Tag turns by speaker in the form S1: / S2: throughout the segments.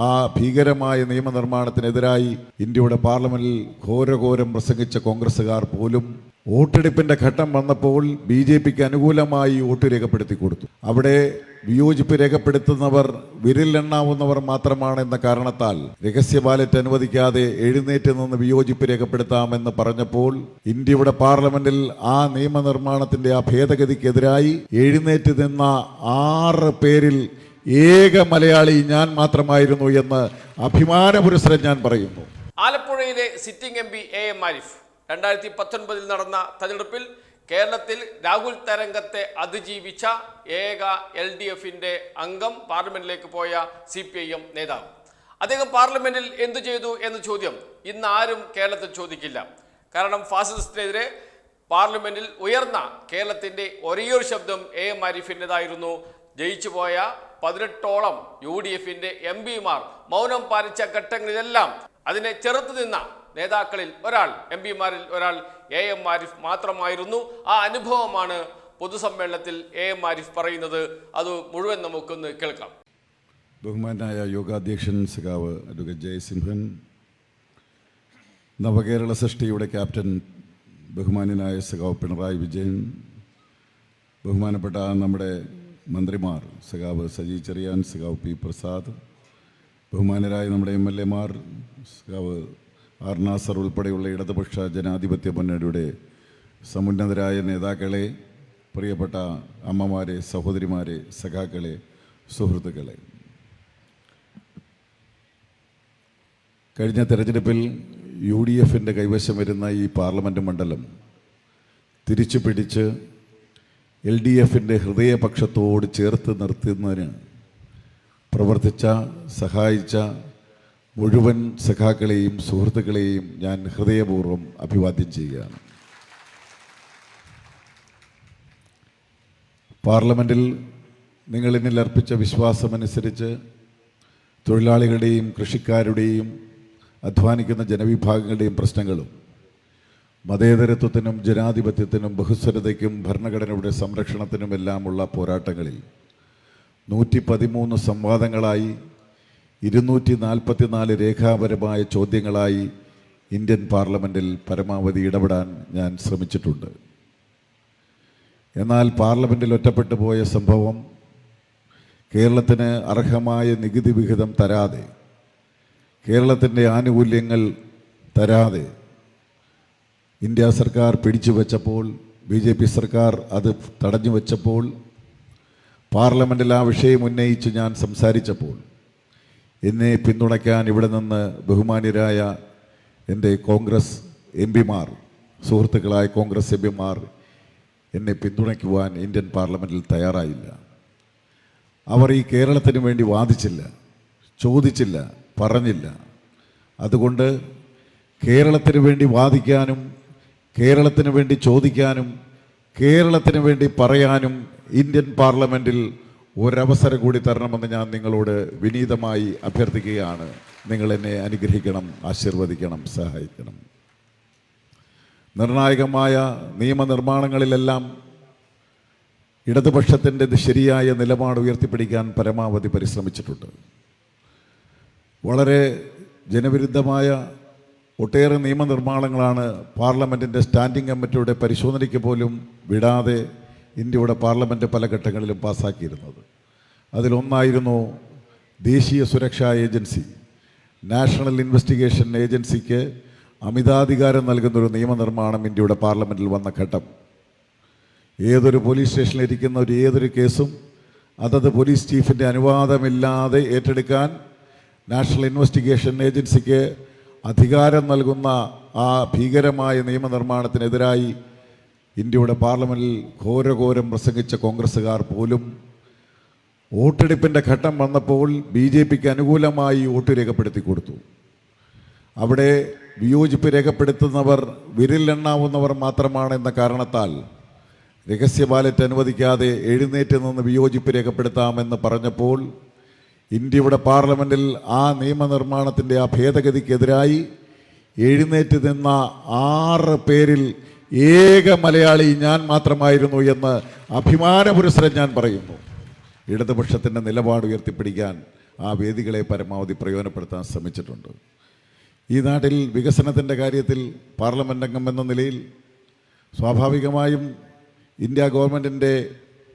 S1: ആ ഭീകരമായ നിയമനിർമ്മാണത്തിനെതിരായി ഇന്ത്യയുടെ പാർലമെന്റിൽ ഘോരഘോരം പ്രസംഗിച്ച കോൺഗ്രസ്സുകാർ പോലും വോട്ടെടുപ്പിന്റെ ഘട്ടം വന്നപ്പോൾ ബി ജെ പിക്ക് അനുകൂലമായി വോട്ട് രേഖപ്പെടുത്തി കൊടുത്തു. അവിടെ വിയോജിപ്പ് രേഖപ്പെടുത്തുന്നവർ വിരലിലെണ്ണാവുന്നവർ മാത്രമാണെന്ന കാരണത്താൽ രഹസ്യ ബാലറ്റ് അനുവദിക്കാതെ എഴുന്നേറ്റ് നിന്ന് വിയോജിപ്പ് രേഖപ്പെടുത്താമെന്ന് പറഞ്ഞപ്പോൾ ഇന്ത്യയുടെ പാർലമെന്റിൽ ആ നിയമനിർമ്മാണത്തിന്റെ ആ ഭേദഗതിക്കെതിരായി എഴുന്നേറ്റ് നിന്ന ആറ് പേരിൽ ഏക മലയാളി ഞാൻ മാത്രമായിരുന്നു എന്ന് അഭിമാനപുരസരം ഞാൻ പറയുന്നു.
S2: ആലപ്പുഴയിലെ sitting M P A M Arif രണ്ടായിരത്തി പത്തൊൻപതിൽ നടന്ന തെരഞ്ഞെടുപ്പിൽ കേരളത്തിൽ രാഹുൽ തരംഗത്തെ അതിജീവിച്ച ഏക എൽ ഡി എഫിന്റെ അംഗം പാർലമെന്റിലേക്ക് പോയ സി പി ഐ എം നേതാവ്. അദ്ദേഹം പാർലമെന്റിൽ എന്തു ചെയ്തു എന്ന ചോദ്യം ഇന്ന് ആരും കേരളത്തിൽ ചോദിക്കില്ല. കാരണം ഫാസിസ്റ്റിനെതിരെ പാർലമെന്റിൽ ഉയർന്ന കേരളത്തിന്റെ ഒരേയൊരു ശബ്ദം എ എം ആരിഫിന്റെതായിരുന്നു ജയിച്ചുപോയ പതിനെട്ടോളം യു ഡി എഫിന്റെ എം പിമാർ മൗനം പാലിച്ച ഘട്ടങ്ങളിലെല്ലാം അതിനെ ചെറുത്തു നിന്ന നേതാക്കളിൽ ഒരാൾ എം പിമാരിൽ ഒരാൾ എ എം ആരിഫ് മാത്രമായിരുന്നു. ആ അനുഭവമാണ് പൊതുസമ്മേളനത്തിൽ എ എം ആരിഫ് പറയുന്നത്. അത് മുഴുവൻ നമുക്കൊന്ന് കേൾക്കാം.
S1: ബഹുമാനായ യോഗാധ്യക്ഷൻ സഖാവ് അഡ്വക്കേറ്റ് ജയസിംഹൻ നവകേരള സൃഷ്ടിയുടെ ക്യാപ്റ്റൻ ബഹുമാനായ സഖാവ് പിണറായി വിജയൻ ബഹുമാനപ്പെട്ട നമ്മുടെ മന്ത്രിമാർ സഖാവ് സജി ചെറിയാൻ സഖാവ് പി പ്രസാദ് ബഹുമാനരായ നമ്മുടെ എം എൽ എമാർ സഖാവ് ആർ നാസർ ഉൾപ്പെടെയുള്ള ഇടതുപക്ഷ ജനാധിപത്യ മുന്നണിയുടെ സമുന്നതരായ നേതാക്കളെ പ്രിയപ്പെട്ട അമ്മമാരെ സഹോദരിമാരെ സഖാക്കളെ സുഹൃത്തുക്കളെ. കഴിഞ്ഞ തെരഞ്ഞെടുപ്പിൽ യു ഡി എഫിന്റെ കൈവശം വരുന്ന ഈ പാർലമെന്റ് മണ്ഡലം തിരിച്ചു പിടിച്ച് എൽ ഡി എഫിന്റെ ഹൃദയപക്ഷത്തോട് ചേർത്ത് നിർത്തുന്നതിന് പ്രവർത്തിച്ച സഹായിച്ച മുഴുവൻ സഖാക്കളെയും സുഹൃത്തുക്കളെയും ഞാൻ ഹൃദയപൂർവം അഭിവാദ്യം ചെയ്യുകയാണ്. പാർലമെന്റിൽ നിങ്ങൾ എന്നിൽ അർപ്പിച്ച വിശ്വാസമനുസരിച്ച് തൊഴിലാളികളുടെയും കൃഷിക്കാരുടെയും അധ്വാനിക്കുന്ന ജനവിഭാഗങ്ങളുടെയും പ്രശ്നങ്ങളും മതേതരത്വത്തിനും ജനാധിപത്യത്തിനും ബഹുസ്വരതയ്ക്കും ഭരണഘടനയുടെ സംരക്ഷണത്തിനുമെല്ലാമുള്ള പോരാട്ടങ്ങളിൽ നൂറ്റി പതിമൂന്ന് സംവാദങ്ങളായി ഇരുന്നൂറ്റി നാൽപ്പത്തിനാല് രേഖാപരമായ ചോദ്യങ്ങളായി ഇന്ത്യൻ പാർലമെന്റിൽ പരമാവധി ഇടപെടാൻ ഞാൻ ശ്രമിച്ചിട്ടുണ്ട്. എന്നാൽ പാർലമെന്റിൽ ഒറ്റപ്പെട്ടു പോയ സംഭവം കേരളത്തിന് അർഹമായ നികുതി വിഹിതം തരാതെ കേരളത്തിന്റെ ആനുകൂല്യങ്ങൾ തരാതെ ഇന്ത്യ സർക്കാർ പിടിച്ചു വച്ചപ്പോൾ ബി ജെ പി സർക്കാർ അത് തടഞ്ഞു വച്ചപ്പോൾ പാർലമെന്റിൽ ആ വിഷയം ഉന്നയിച്ച് ഞാൻ സംസാരിച്ചപ്പോൾ എന്നെ പിന്തുണയ്ക്കാൻ ഇവിടെ നിന്ന് ബഹുമാന്യരായ എന്റെ കോൺഗ്രസ് എം പിമാർ സുഹൃത്തുക്കളായ കോൺഗ്രസ് എം പിമാർ എന്നെ പിന്തുണയ്ക്കുവാൻ ഇന്ത്യൻ പാർലമെന്റിൽ തയ്യാറായില്ല. അവർ ഈ കേരളത്തിന് വേണ്ടി വാദിച്ചില്ല ചോദിച്ചില്ല പറഞ്ഞില്ല. അതുകൊണ്ട് കേരളത്തിന് വേണ്ടി വാദിക്കാനും കേരളത്തിന് വേണ്ടി ചോദിക്കാനും കേരളത്തിന് വേണ്ടി പറയാനും ഇന്ത്യൻ പാർലമെന്റിൽ ഒരവസരം കൂടി തരണമെന്ന് ഞാൻ നിങ്ങളോട് വിനീതമായി അഭ്യർത്ഥിക്കുകയാണ്. നിങ്ങൾ എന്നെ അനുഗ്രഹിക്കണം ആശീർവദിക്കണം സഹായിക്കണം. നിർണായകമായ നിയമനിർമ്മാണങ്ങളിലെല്ലാം ഇടതുപക്ഷത്തിന്റെ ശരിയായ നിലപാട് ഉയർത്തിപ്പിടിക്കാൻ പരമാവധി പരിശ്രമിച്ചിട്ടുണ്ട്. വളരെ ജനവിരുദ്ധമായ ഒട്ടേറെ നിയമനിർമ്മാണങ്ങളാണ് പാർലമെന്റിന്റെ സ്റ്റാൻഡിംഗ് കമ്മിറ്റിയുടെ പരിശോധനയ്ക്ക് പോലും വിടാതെ ഇന്ത്യയുടെ പാർലമെന്റ് പല ഘട്ടങ്ങളിലും പാസ്സാക്കിയിരുന്നത് അതിലൊന്നായിരുന്നു ദേശീയ സുരക്ഷാ ഏജൻസി. നാഷണൽ ഇൻവെസ്റ്റിഗേഷൻ ഏജൻസിക്ക് അമിതാധികാരം നൽകുന്നൊരു നിയമനിർമ്മാണം ഇന്ത്യയുടെ പാർലമെന്റിൽ വന്ന ഘട്ടം. ഏതൊരു പോലീസ് സ്റ്റേഷനിൽ ഇരിക്കുന്ന ഒരു ഏതൊരു കേസും അതത് പോലീസ് ചീഫിന്റെ അനുവാദമില്ലാതെ ഏറ്റെടുക്കാൻ നാഷണൽ ഇൻവെസ്റ്റിഗേഷൻ ഏജൻസിക്ക് അധികാരം നൽകുന്ന ആ ഭീകരമായ നിയമനിർമ്മാണത്തിനെതിരായി ഇന്ത്യയുടെ പാർലമെന്റിൽ ഘോരഘോരം പ്രസംഗിച്ച കോൺഗ്രസ്സുകാർ പോലും വോട്ടെടുപ്പിന്റെ ഘട്ടം വന്നപ്പോൾ ബി ജെ പിക്ക് അനുകൂലമായി വോട്ട് രേഖപ്പെടുത്തി കൊടുത്തു. അവിടെ വിയോജിപ്പ് രേഖപ്പെടുത്തുന്നവർ വിരലിലെണ്ണാവുന്നവർ മാത്രമാണ് എന്ന കാരണത്താൽ രഹസ്യ ബാലറ്റ് അനുവദിക്കാതെ എഴുന്നേറ്റ് നിന്ന് വിയോജിപ്പ് രേഖപ്പെടുത്താമെന്ന് പറഞ്ഞപ്പോൾ ഇന്ത്യയുടെ പാർലമെന്റിൽ ആ നിയമനിർമ്മാണത്തിന്റെ ആ ഭേദഗതിക്കെതിരായി എഴുന്നേറ്റ് നിന്ന ആറ് പേരിൽ ഏക മലയാളി ഞാൻ മാത്രമായിരുന്നു എന്ന് അഭിമാനപുരസ്സരം ഞാൻ പറയുന്നു. ഇടതുപക്ഷത്തിന്റെ നിലപാട് ഉയർത്തിപ്പിടിക്കാൻ ആ വേദികളെ പരമാവധി പ്രയോജനപ്പെടുത്താൻ ശ്രമിച്ചിട്ടുണ്ട്. ഈ നാട്ടിൽ വികസനത്തിന്റെ കാര്യത്തിൽ പാർലമെന്റ് അംഗം എന്ന നിലയിൽ സ്വാഭാവികമായും ഇന്ത്യ ഗവൺമെന്റിന്റെ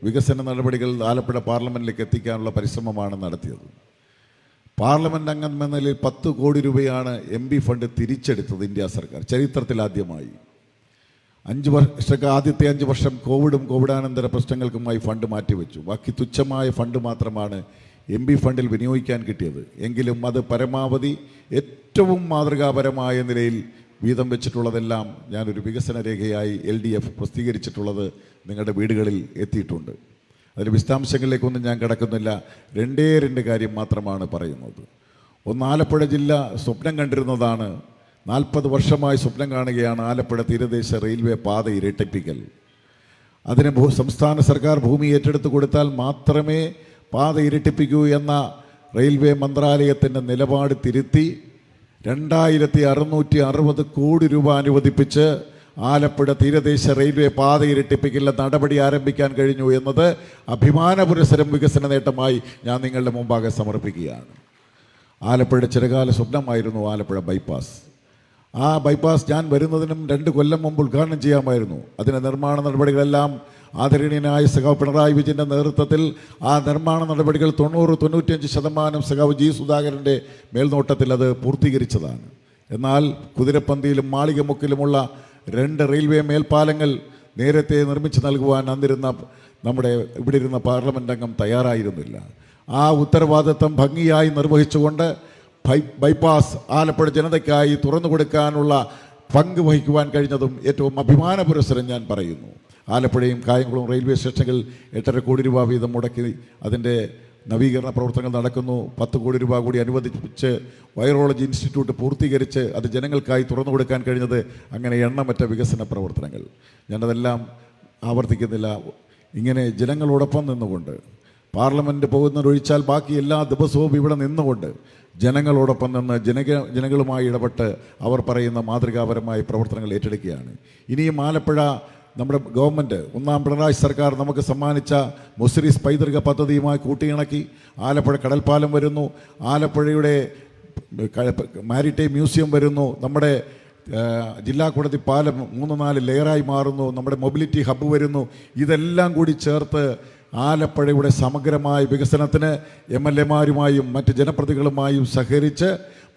S1: വികസന നടപടികൾ ആലപ്പുഴ പാർലമെന്റിലേക്ക് എത്തിക്കാനുള്ള പരിശ്രമമാണ് നടത്തിയത്. പാർലമെന്റ് അംഗം എന്ന നിലയിൽ പത്ത് കോടി രൂപയാണ് എം പി ഫണ്ട് തിരിച്ചെടുത്തത് ഇന്ത്യ സർക്കാർ ചരിത്രത്തിൽ ആദ്യമായി. അഞ്ച് വർഷ ആദ്യത്തെ അഞ്ച് വർഷം കോവിഡും കോവിഡാനന്തര പ്രശ്നങ്ങൾക്കുമായി ഫണ്ട് മാറ്റിവെച്ചു. ബാക്കി തുച്ഛമായ ഫണ്ട് മാത്രമാണ് എം പി ഫണ്ടിൽ വിനിയോഗിക്കാൻ കിട്ടിയത്. എങ്കിലും അത് പരമാവധി ഏറ്റവും മാതൃകാപരമായ നിലയിൽ വീതം വെച്ചിട്ടുള്ളതെല്ലാം ഞാനൊരു വികസന രേഖയായി എൽ ഡി എഫ് പ്രസിദ്ധീകരിച്ചിട്ടുള്ളത് നിങ്ങളുടെ വീടുകളിൽ എത്തിയിട്ടുണ്ട്. അതിൽ വിശദാംശങ്ങളിലേക്കൊന്നും ഞാൻ കിടക്കുന്നില്ല. രണ്ടേ രണ്ട് കാര്യം മാത്രമാണ് പറയുന്നത്. ഒന്ന് ആലപ്പുഴ ജില്ല സ്വപ്നം കണ്ടിരുന്നതാണ്. നാൽപ്പത് വർഷമായി സ്വപ്നം കാണുകയാണ് ആലപ്പുഴ തീരദേശ റെയിൽവേ പാത ഇരട്ടിപ്പിക്കൽ. അതിന് ഭൂ സംസ്ഥാന സർക്കാർ ഭൂമി ഏറ്റെടുത്ത് കൊടുത്താൽ മാത്രമേ പാത ഇരട്ടിപ്പിക്കൂ എന്ന റെയിൽവേ മന്ത്രാലയത്തിന്റെ നിലപാട് തിരുത്തി രണ്ടായിരത്തി അറുന്നൂറ്റി അറുപത് കോടി രൂപ അനുവദിപ്പിച്ച് ആലപ്പുഴ തീരദേശ റെയിൽവേ പാത ഇരട്ടിപ്പിക്കുന്ന നടപടി ആരംഭിക്കാൻ കഴിഞ്ഞു എന്നത് അഭിമാന പുരസരം വികസന നേട്ടമായി ഞാൻ നിങ്ങളുടെ മുമ്പാകെ സമർപ്പിക്കുകയാണ്. ആലപ്പുഴ ചിരകാല സ്വപ്നമായിരുന്നു ആലപ്പുഴ ബൈപ്പാസ്. ആ ബൈപ്പാസ് ഞാൻ വരുന്നതിനും രണ്ട് കൊല്ലം മുമ്പ് ഉദ്ഘാടനം ചെയ്യാമായിരുന്നു. അതിന്റെ നിർമ്മാണ നടപടികളെല്ലാം ആദരണീയനായ സഖാവ് പിണറായി വിജയന്റെ നേതൃത്വത്തിൽ ആ നിർമ്മാണ നടപടികൾ തൊണ്ണൂറ് തൊണ്ണൂറ്റിയഞ്ച് ശതമാനം സഖാവ് ജി സുധാകരന്റെ മേൽനോട്ടത്തിൽ അത് പൂർത്തീകരിച്ചതാണ്. എന്നാൽ കുതിരപ്പന്തിയിലും മാളികമുക്കിലുമുള്ള രണ്ട് റെയിൽവേ മേൽപ്പാലങ്ങൾ നേരത്തെ നിർമ്മിച്ചു നൽകുവാൻ അന്നിരുന്ന നമ്മുടെ ഇവിടെ ഇരുന്ന പാർലമെന്റ് അംഗം തയ്യാറായിരുന്നില്ല. ആ ഉത്തരവാദിത്വം ഭംഗിയായി നിർവഹിച്ചുകൊണ്ട് ബൈപ്പാസ് ആലപ്പുഴ ജനതയ്ക്കായി തുറന്നു കൊടുക്കാനുള്ള പങ്ക് വഹിക്കുവാൻ കഴിഞ്ഞതും ഏറ്റവും അഭിമാന പുരസ്സരം ഞാൻ പറയുന്നു. ആലപ്പുഴയും കായംകുളം റെയിൽവേ സ്റ്റേഷനുകൾ എട്ടര കോടി രൂപ വീതം മുടക്കി അതിന്റെ നവീകരണ പ്രവർത്തനങ്ങൾ നടക്കുന്നു. പത്ത് കോടി രൂപ കൂടി അനുവദിച്ച് വൈറോളജി ഇൻസ്റ്റിറ്റ്യൂട്ട് പൂർത്തീകരിച്ച് അത് ജനങ്ങൾക്കായി തുറന്നു കൊടുക്കാൻ കഴിഞ്ഞത് അങ്ങനെ എണ്ണമറ്റ വികസന പ്രവർത്തനങ്ങൾ. ഞാനതെല്ലാം ആവർത്തിക്കുന്നില്ല. ഇങ്ങനെ ജനങ്ങളോടൊപ്പം നിന്നുകൊണ്ട് പാർലമെന്റ് പോകുന്നതൊഴിച്ചാൽ ബാക്കി എല്ലാ ദിവസവും ഇവിടെ നിന്നുകൊണ്ട് ജനങ്ങളോടൊപ്പം നിന്ന് ജനക ജനങ്ങളുമായി ഇടപെട്ട് അവർ പറയുന്ന മാതൃകാപരമായ പ്രവർത്തനങ്ങൾ ഏറ്റെടുക്കുകയാണ്. ഇനിയും ആലപ്പുഴ നമ്മുടെ ഗവൺമെന്റ് ഒന്നാം പിണറായി സർക്കാർ നമുക്ക് സമ്മാനിച്ച മുസ്ലിസ് പൈതൃക പദ്ധതിയുമായി കൂട്ടിയിണക്കി. ആലപ്പുഴ കടൽപ്പാലം വരുന്നു. ആലപ്പുഴയുടെ മാരിടൈം മ്യൂസിയം വരുന്നു. നമ്മുടെ ജില്ലാ കോടതി പാലം മൂന്ന് നാല് ലെയറായി മാറുന്നു. നമ്മുടെ മൊബിലിറ്റി ഹബ്ബ് വരുന്നു. ഇതെല്ലാം കൂടി ചേർത്ത് ആലപ്പുഴയുടെ സമഗ്രമായ വികസനത്തിന് എം എൽ എമാരുമായും മറ്റ് ജനപ്രതികളുമായും സഹകരിച്ച്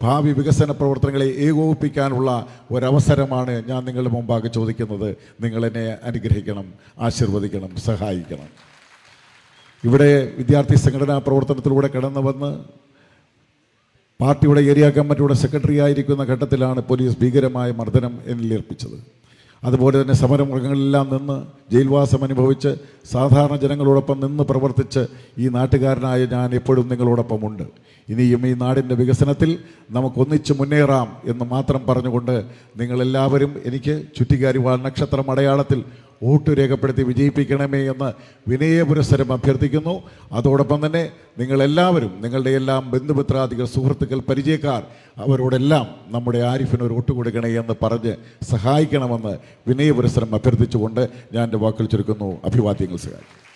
S1: ഭാവി വികസന പ്രവർത്തനങ്ങളെ ഏകോപിപ്പിക്കാനുള്ള ഒരവസരമാണ് ഞാൻ നിങ്ങളുടെ മുമ്പാകെ ചോദിക്കുന്നത്. നിങ്ങളെന്നെ അനുഗ്രഹിക്കണം ആശീർവദിക്കണം സഹായിക്കണം. ഇവിടെ വിദ്യാർത്ഥി സംഘടനാ പ്രവർത്തനത്തിലൂടെ കടന്നു വന്ന് പാർട്ടിയുടെ ഏരിയ കമ്മിറ്റിയുടെ സെക്രട്ടറി ആയിരിക്കുന്ന ഘട്ടത്തിലാണ് പോലീസ് ഭീകരമായ മർദ്ദനം എന്നിൽ ഏൽപ്പിച്ചത് അതുപോലെ തന്നെ സമരമൃഗങ്ങളെല്ലാം നിന്ന് ജയിൽവാസം അനുഭവിച്ച് സാധാരണ ജനങ്ങളോടൊപ്പം നിന്ന് പ്രവർത്തിച്ച് ഈ നാട്ടുകാരനായ ഞാൻ എപ്പോഴും നിങ്ങളോടൊപ്പമുണ്ട്. ഇനിയും ഈ നാടിന്റെ വികസനത്തിൽ നമുക്കൊന്നിച്ച് മുന്നേറാം എന്ന് മാത്രം പറഞ്ഞുകൊണ്ട് നിങ്ങളെല്ലാവരും എനിക്ക് ചുറ്റിക്കാരിവാൾ നക്ഷത്രം അടയാളത്തിൽ വോട്ട് രേഖപ്പെടുത്തി വിജയിപ്പിക്കണമേ എന്ന് വിനയപുരസ്സരം അഭ്യർത്ഥിക്കുന്നു. അതോടൊപ്പം തന്നെ നിങ്ങളെല്ലാവരും നിങ്ങളുടെ എല്ലാം ബന്ധുമിത്രാദികൾ സുഹൃത്തുക്കൾ പരിചയക്കാർ അവരോടെല്ലാം നമ്മുടെ ആരിഫിന് ഒരു വോട്ട് കൊടുക്കണേ എന്ന് പറഞ്ഞ് സഹായിക്കണമെന്ന് വിനയപുരസ്സരം അഭ്യർത്ഥിച്ചുകൊണ്ട് ഞാൻ എന്റെ വാക്കിൽ ചുരുക്കുന്നു. അഭിവാദ്യങ്ങൾ സഹായിക്കും